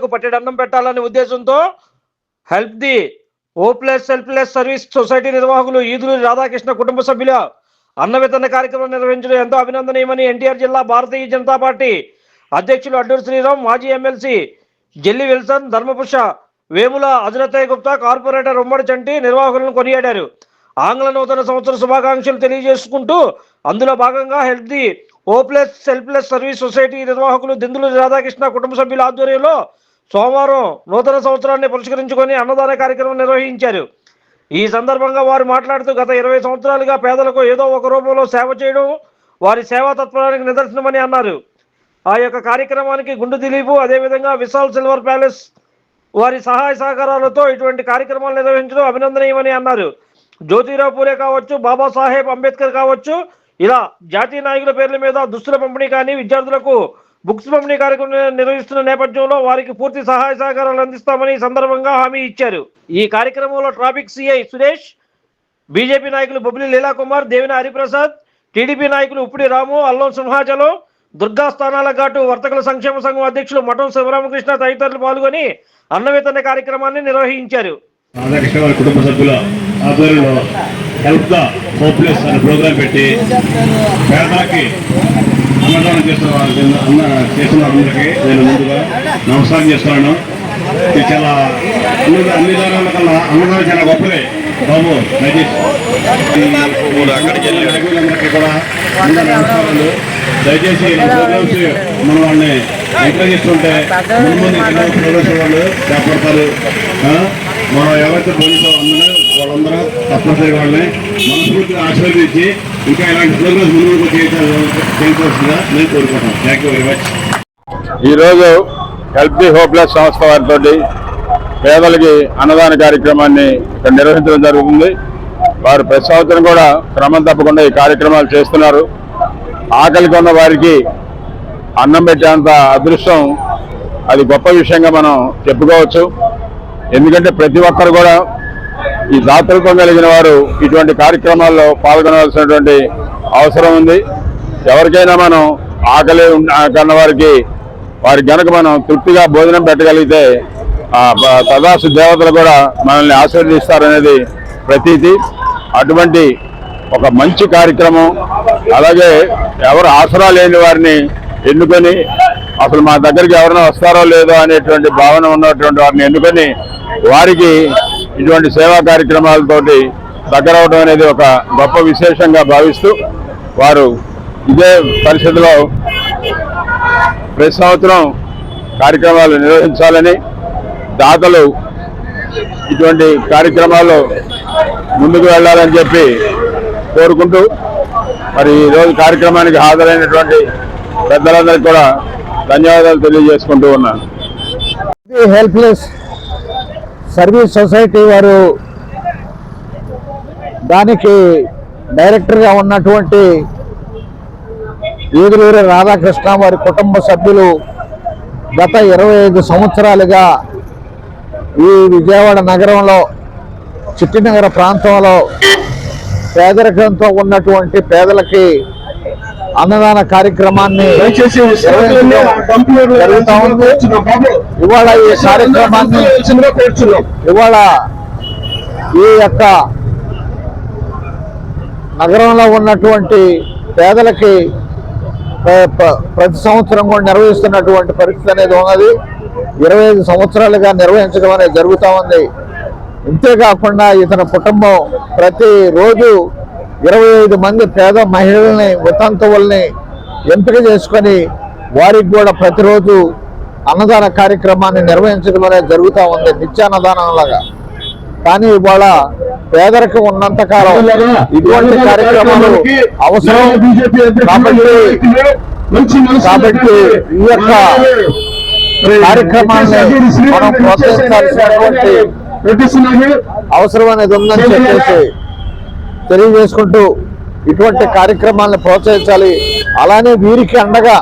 పేదలకు పట్టెడన్నం పెట్టాలనే ఉద్దేశంతో help the hopeless helpless service society నిర్వాహకులు ఈదులూరి రాధాకృష్ణ కుటుంబ సభ్యుల అన్న వితరణ కార్యక్రమం నిర్వహించడం ఎంతో అభినందనీయమని ఎన్టీఆర్ జిల్లా భారతీయ జనతా పార్టీ అధ్యక్షులు అడ్డూరు శ్రీరామ్ మాజీ ఎమ్మెల్సీ జెల్లి విల్సన్ ధర్మపుష వేముల అజరతయ్య గుప్తా కార్పొరేటర్ ఉమ్మడి చంటి నిర్వాహకులను కొనియాడారు. ఆంగ్ల నూతన సంవత్సర శుభాకాంక్షలు తెలియజేసుకుంటూ అందులో భాగంగా help the hopeless selfless service society నిర్వాహకులు దిందులు రాధాకృష్ణ కుటుంబ సభ్యుల ఆధ్వర్యంలో సోమవారం నూతన సంవత్సరాన్ని పురస్కరించుకొని అన్నదాన కార్యక్రమం నిర్వహించారు. ఈ సందర్భంగా వారు మాట్లాడుతూ గత ఇరవై సంవత్సరాలుగా పేదలకు ఏదో ఒక రూపంలో సేవ చేయడం వారి సేవా తత్పరానికి నిదర్శనమని అన్నారు. ఆ యొక్క కార్యక్రమానికి గుండు దిలీపు అదేవిధంగా విశాల్ సిల్వర్ ప్యాలెస్ వారి సహాయ సహకారాలతో ఇటువంటి కార్యక్రమాలు నిర్వహించడం అభినందనీయమని అన్నారు. జ్యోతిరావు పూలే కావచ్చు బాబాసాహెబ్ అంబేద్కర్ కావచ్చు ఇలా జాతీయ నాయకుల పేర్ల మీద దుస్తుల పంపిణీ కానీ విద్యార్థులకు బుక్స్ పంపిణీ కార్యక్రమం నిర్వహిస్తున్న నేపథ్యంలో వారికి పూర్తి సహాయ సహకారాలు అందిస్తామని సందర్భంగా హామీ ఇచ్చారు. ఈ కార్యక్రమంలో ట్రాఫిక్ సిఐ సురేష్ బీజేపీ నాయకులు బొబ్బిలి లీలాకుమార్ దేవిన హరిప్రసాద్ టీడీపీ నాయకులు ఉప్పుడి రాము అల్లం సింహాచలం దుర్గా స్థానాల ఘాటు వర్తకుల సంక్షేమ సంఘం అధ్యక్షులు మఠం శివరామకృష్ణ తదితరులు పాల్గొని అన్న వితరణ కార్యక్రమాన్ని నిర్వహించారు. కుటుంబ సభ్యుల ఆధ్వర్యంలో హెల్ప్ ద హోప్లెస్ అనే ప్రోగ్రాం పెట్టి పేదలకి అన్నదానం చేస్తున్న అన్న చేస్తున్న అందరికీ నేను ముందుగా నమస్కారం చేస్తున్నాను. ఇది చాలా అన్ని అన్ని దానాల కన్నా అన్నదానం చాలా గొప్పదే. బాబు దయచేసి. కూడా అందరి నమస్కారాలు. దయచేసి ప్రోగ్రామ్స్ మన వాళ్ళని ఎంకరేజ్ చేస్తుంటే ముందు ముందు ప్రోగ్రామ్స్ వాళ్ళు చేపడతారు? మనం ఎవరైతే పోలీసు అందరూ వాళ్ళందరూ తప్పనిసరి వాళ్ళని మనస్ఫూర్తిగా ఆశీర్వదించి ఇంకా ఇలాంటి ప్రోగ్రామ్స్ ముందు చేయించాల్సిందిగా నేను కోరుకుంటాను థ్యాంక్ యూ వెరీ మచ్ ఈరోజు హెల్ప్ ది హోప్లెస్ సంస్థ వారితో పేదలకి అన్నదాన కార్యక్రమాన్ని ఇక్కడ నిర్వహించడం జరుగుతుంది. వారు ప్రతి సంవత్సరం కూడా క్రమం తప్పకుండా ఈ కార్యక్రమాలు చేస్తున్నారు. ఆకలికి ఉన్న వారికి అన్నం పెట్టేంత అదృష్టం అది గొప్ప విషయంగా మనం చెప్పుకోవచ్చు. ఎందుకంటే ప్రతి ఒక్కరు కూడా ఈ దాతృత్వం కలిగిన వారు ఇటువంటి కార్యక్రమాల్లో పాల్గొనవలసినటువంటి అవసరం ఉంది. ఎవరికైనా మనం ఆకలి ఉన్న- కన్న వారికి వారికి కనుక మనం తృప్తిగా భోజనం పెట్టగలిగితే ఆ తదాసు దేవతలు కూడా మనల్ని ఆశీర్వదిస్తారనేది ప్రతీతి. అటువంటి ఒక మంచి కార్యక్రమం అలాగే ఎవరు ఆసరా లేని వారిని ఎన్నుకొని అసలు మా దగ్గరికి ఎవరైనా వస్తారో లేదో అనేటువంటి భావన ఉన్నటువంటి వారిని ఎన్నుకొని వారికి ఇటువంటి సేవా కార్యక్రమాలతోటి దగ్గర అవడం అనేది ఒక గొప్ప విశేషంగా భావిస్తూ వారు ఇదే పరిస్థితిలో ప్రతి సంవత్సరం కార్యక్రమాలు నిర్వహించాలని దాతలు ఇటువంటి కార్యక్రమాల్లో ముందుకు వెళ్ళాలని చెప్పి కోరుకుంటూ మరి ఈరోజు కార్యక్రమానికి హాజరైనటువంటి పెద్దలందరికీ కూడా ధన్యవాదాలు తెలియజేసుకుంటూ ఉన్నాను. హెల్ప్లెస్ సర్వీస్ సొసైటీ వారు దానికి డైరెక్టర్గా ఉన్నటువంటి ఈదులూరి రాధాకృష్ణ వారి కుటుంబ సభ్యులు గత ఇరవై ఐదు సంవత్సరాలుగా ఈ విజయవాడ నగరంలో చిట్టినగర ప్రాంతంలో పేదరికంతో ఉన్నటువంటి పేదలకి అన్నదాన కార్యక్రమాన్ని జరుగుతా ఉంది. ఇవాళ ఈ కార్యక్రమాన్ని ఇవాళ ఈ యొక్క నగరంలో ఉన్నటువంటి పేదలకి ప్ర- ప్ర- ప్రతి సంవత్సరం కూడా నిర్వహిస్తున్నటువంటి పరిస్థితి అనేది ఉన్నది. ఇరవై ఐదు సంవత్సరాలుగా నిర్వహించడం అనేది జరుగుతూ ఉంది. ఇంతేకాకుండా ఇతని కుటుంబం ప్రతి రోజు ఇరవై ఐదు మంది పేద మహిళల్ని వితంతువుల్ని ఎంపిక చేసుకొని వారికి కూడా ప్రతిరోజు అన్నదాన కార్యక్రమాన్ని నిర్వహించడం అనేది జరుగుతూ ఉంది నిత్యాన్నదానం లాగా కానీ ఇవాళ పేదరికం ఉన్నంత కాలం ఇటువంటి కార్యక్రమాలు అవసరం కాబట్టి కాబట్టి ఈ యొక్క కార్యక్రమాన్ని మనం ప్రోత్సహించాల్సినటువంటి అవసరం అనేది ఉందని చెప్పేసి తెలియజేసుకుంటూ ఇటువంటి కార్యక్రమాలను ప్రోత్సహించాలి. అలానే వీరికి అండగా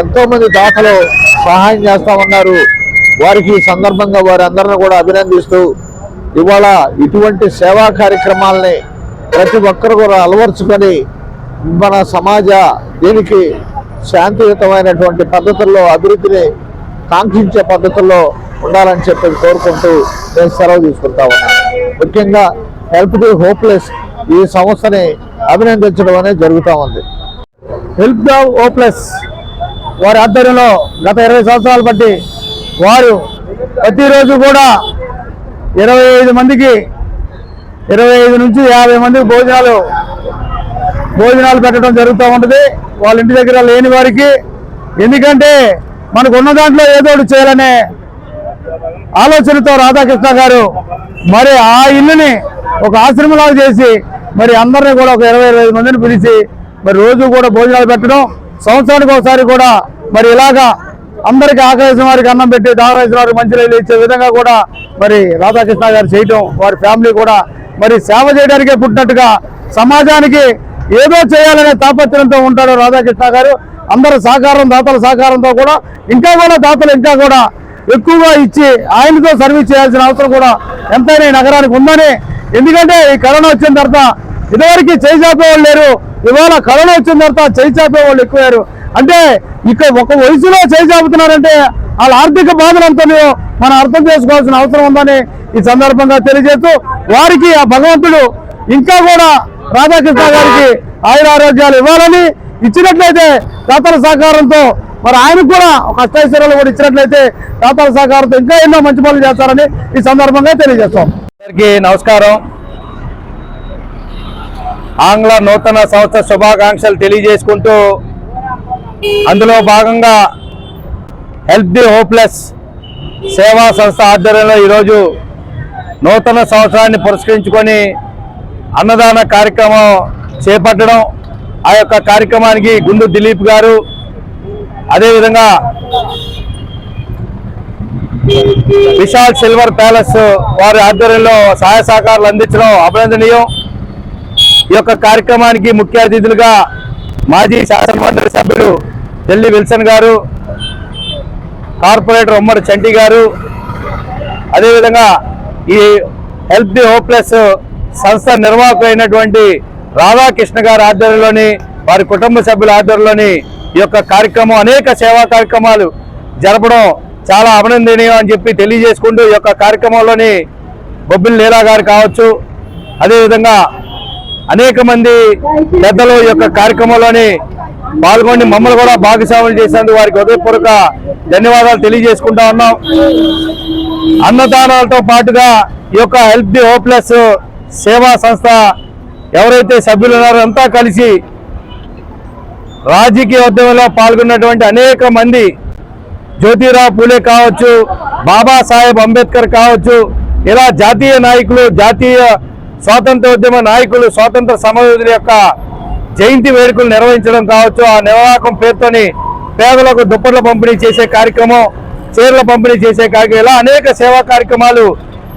ఎంతో మంది దాతలు సహాయం చేస్తా ఉన్నారు వారికి ఈ సందర్భంగా వారందరిని కూడా అభినందిస్తూ ఇవాళ ఇటువంటి సేవా కార్యక్రమాలని ప్రతి ఒక్కరు కూడా అలవర్చుకొని మన సమాజ దీనికి శాంతియుతమైనటువంటి పద్ధతుల్లో అభివృద్ధిని కాంక్షించే పద్ధతుల్లో ఉండాలని చెప్పి కోరుకుంటూ నేను సెలవు తీసుకుంటా ఉన్నాను ముఖ్యంగా హెల్ప్ ది హోప్లెస్ ఈ సంస్థని అభినందించడం అనేది జరుగుతూ ఉంది. హెల్ప్ ద హోప్లెస్ వారి ఆధ్వర్యంలో గత ఇరవై సంవత్సరాలు బట్టి వారు ప్రతిరోజు కూడా ఇరవై ఐదు మందికి ఇరవై ఐదు నుంచి యాభై మందికి భోజనాలు భోజనాలు పెట్టడం జరుగుతూ ఉంటుంది. వాళ్ళ ఇంటి దగ్గర లేని వారికి ఎందుకంటే మనకు ఉన్న దాంట్లో ఏదో ఒకటి చేయాలనే ఆలోచనతో రాధాకృష్ణ గారు మరి ఆ ఇల్లుని ఒక ఆశ్రమలాగా చేసి మరి అందరినీ కూడా ఒక ఇరవై ఇరవై ఐదు మందిని పిలిచి మరి రోజు కూడా భోజనాలు పెట్టడం సంవత్సరానికి ఒకసారి కూడా మరి ఇలాగా అందరికి ఆకలిసిన వారికి అన్నం పెట్టి దావరేసిన వారికి మంచి నీళ్ళు ఇచ్చే విధంగా కూడా మరి రాధాకృష్ణ గారు చేయటం వారి ఫ్యామిలీ కూడా మరి సేవ చేయడానికే పుట్టినట్టుగా సమాజానికి ఏదో చేయాలనే తాపత్రయంతో ఉంటాడు రాధాకృష్ణ గారు. అందరి సహకారం దాతల సహకారంతో కూడా ఇంకా కూడా దాతలు ఇంకా కూడా ఎక్కువగా ఇచ్చి ఆయనతో సర్వీస్ చేయాల్సిన అవసరం కూడా ఎంతైనా ఈ నగరానికి ఉందని. ఎందుకంటే ఈ కరోనా వచ్చిన తర్వాత ఇదివరకు చేయి చాపేవాళ్ళు లేరు ఇవాళ కరోనా వచ్చిన తర్వాత చేయి చేపేవాళ్ళు ఎక్కువయ్యారు. అంటే ఇక్కడ ఒక వయసులో చేయి చాపుతున్నారంటే వాళ్ళ ఆర్థిక బాధలు ఎంతనో మనం అర్థం చేసుకోవాల్సిన అవసరం ఉందని ఈ సందర్భంగా తెలియజేస్తూ వారికి ఆ భగవంతుడు ఇంకా కూడా రాధాకృష్ణ గారికి ఆయుర ఆరోగ్యాలు ఇవ్వాలని ఇచ్చినట్లయితే దాతల సహకారంతో మరి ఆయనకు కూడా ఒక అష్టైశ్వర్యాలు కూడా ఇచ్చినట్లయితే దాతల సహకారంతో ఇంకా ఎన్నో మంచి పనులు చేస్తారని ఈ సందర్భంగా తెలియజేస్తాం. అందరికీ నమస్కారం. ఆంగ్ల నూతన సంవత్సర శుభాకాంక్షలు తెలియజేసుకుంటూ అందులో భాగంగా హెల్ప్ ది హోప్లెస్ సేవా సంస్థ ఆధ్వర్యంలో ఈరోజు నూతన సంవత్సరాన్ని పురస్కరించుకొని అన్నదాన కార్యక్రమం చేపట్టడం ఆ యొక్క కార్యక్రమానికి గుండు దిలీప్ గారు అదేవిధంగా విశాల్ సిల్వర్ ప్యాలెస్ వారి ఆధ్వర్యంలో సహాయ సహకారాలు అందించడం అభినందనీయం. ఈ యొక్క కార్యక్రమానికి ముఖ్య అతిథులుగా మాజీ శాసనమండలి సభ్యులు ఢిల్లీ విల్సన్ గారు కార్పొరేటర్ ఉమ్మడి చంటి గారు అదేవిధంగా ఈ హెల్ప్ ది హోప్లెస్ సంస్థ నిర్వాహకు అయినటువంటి రాధాకృష్ణ గారి ఆధ్వర్యంలోని వారి కుటుంబ సభ్యుల ఆధ్వర్యంలోని ఈ యొక్క కార్యక్రమం అనేక సేవా కార్యక్రమాలు జరపడం చాలా అభినందనీయం అని చెప్పి తెలియజేసుకుంటూ ఈ యొక్క కార్యక్రమంలోని బొబ్బిలి లీలా గారు కావచ్చు అదేవిధంగా అనేక మంది పెద్దలు ఈ యొక్క కార్యక్రమంలోని పాల్గొని మమ్మల్ని కూడా భాగస్వాములు చేసినందుకు వారికి హృదయపూర్వక ధన్యవాదాలు తెలియజేసుకుంటా ఉన్నాం. అన్నదానాలతో పాటుగా ఈ యొక్క హెల్ప్ ది హోప్లెస్ సేవా సంస్థ ఎవరైతే సభ్యులు ఉన్నారో అంతా కలిసి రాజకీయ ఉద్యమంలో పాల్గొన్నటువంటి అనేక మంది జ్యోతిరావు పూలే కావచ్చు బాబాసాహెబ్ అంబేద్కర్ కావచ్చు ఇలా జాతీయ నాయకులు జాతీయ స్వాతంత్రోద్యమ నాయకులు స్వాతంత్ర సమరయోధుల యొక్క జయంతి వేడుకలు నిర్వహించడం కావచ్చు ఆ నిర్వాహకం పేరుతోని పేదలకు దుప్పట్ల పంపిణీ చేసే కార్యక్రమం చీరల పంపిణీ చేసే కార్యక్రమం ఇలా అనేక సేవా కార్యక్రమాలు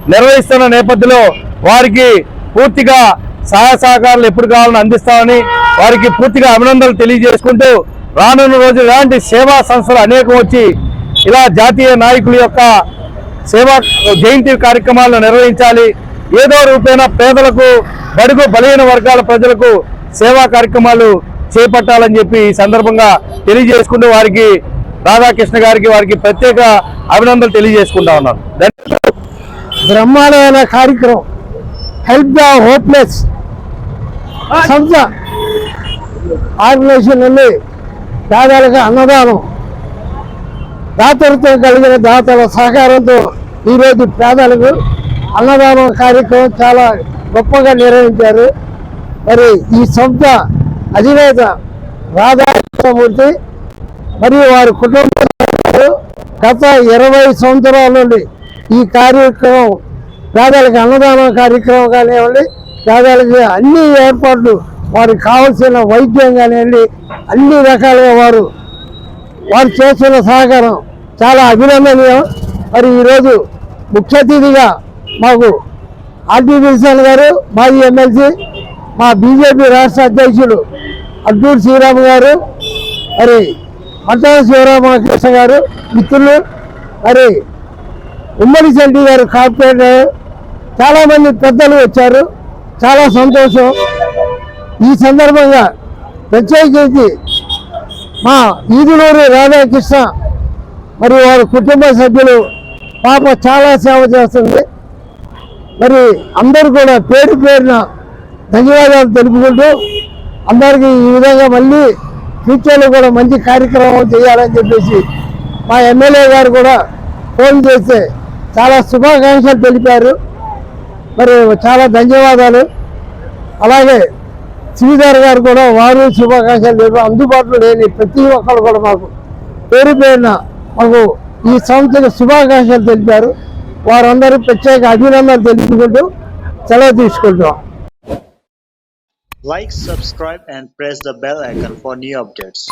నిర్వహిస్తున్న నేపథ్యంలో వారికి పూర్తిగా సహాయ సహకారాలు ఎప్పుడు కావాలని అందిస్తామని వారికి పూర్తిగా అభినందనలు తెలియజేసుకుంటూ రానున్న రోజు ఇలాంటి సేవా సంస్థలు అనేకం వచ్చి ఇలా జాతీయ నాయకుల యొక్క సేవా జయంతి కార్యక్రమాలను నిర్వహించాలి. ఏదో రూపేణ పేదలకు బడుగు బలహీన వర్గాల ప్రజలకు సేవా కార్యక్రమాలు చేపట్టాలని చెప్పి ఈ సందర్భంగా తెలియజేసుకుంటూ వారికి రాధాకృష్ణ గారికి వారికి ప్రత్యేక అభినందనలు తెలియజేసుకుంటా ఉన్నాను. బ్రహ్మాలయాల కార్యక్రమం. హెల్ప్ ద హోప్లెస్ సంస్థ ఆర్గనైజేషన్ నుండి పేదలకు అన్నదానం దాతలతో కలిగిన దాతల సహకారంతో ఈరోజు పేదలకు అన్నదానం కార్యక్రమం చాలా గొప్పగా నిర్వహించారు. మరి ఈ సంస్థ అధినేత రాధాకృష్ణమూర్తి మరియు వారి కుటుంబ గత ఇరవై సంవత్సరాల నుండి ఈ కార్యక్రమం పేదలకు అన్నదానం కార్యక్రమం కానివ్వండి పేదలకి అన్ని ఏర్పాట్లు వారికి కావలసిన వైద్యం కానివ్వండి అన్ని రకాలుగా వారు వారు చేస్తున్న సహకారం చాలా అభినందనీయం. మరి ఈరోజు ముఖ్య అతిథిగా మాకు ఆర్టీ విల్సన్ గారు మాజీ ఎమ్మెల్సీ మా బీజేపీ రాష్ట్ర అధ్యక్షుడు అడ్డూరు శ్రీరామ్ గారు మరి మంటల శివరామకృష్ణ గారు మిత్రులు మరి ఉమ్మడి చంటి గారు కార్పొరేటర్ చాలామంది పెద్దలు వచ్చారు. చాలా సంతోషం. ఈ సందర్భంగా ప్రత్యేకించి మా ఈదులూరు రాధాకృష్ణ మరి వారి కుటుంబ సభ్యులు పాప చాలా సేవ చేస్తుంది. మరి అందరూ కూడా పేరు పేరున ధన్యవాదాలు తెలుపుకుంటూ అందరికీ ఈ విధంగా మళ్ళీ ఫ్యూచర్లో కూడా మంచి కార్యక్రమం చేయాలని చెప్పేసి మా ఎమ్మెల్యే గారు కూడా ఫోన్ చేస్తే చాలా శుభాకాంక్షలు తెలిపారు. మరి చాలా ధన్యవాదాలు. అలాగే శ్రీధర్ గారు కూడా వారు శుభాకాంక్షలు లేదు అందుబాటులో లేని ప్రతి ఒక్కరు కూడా మాకు పేరు పేరున మాకు ఈ సంస్థకు శుభాకాంక్షలు తెలిపారు. వారందరూ ప్రత్యేక అభినందనలు తెలుపుకుంటూ సెలవు తీసుకుంటాం like subscribe and press the bell icon for new updates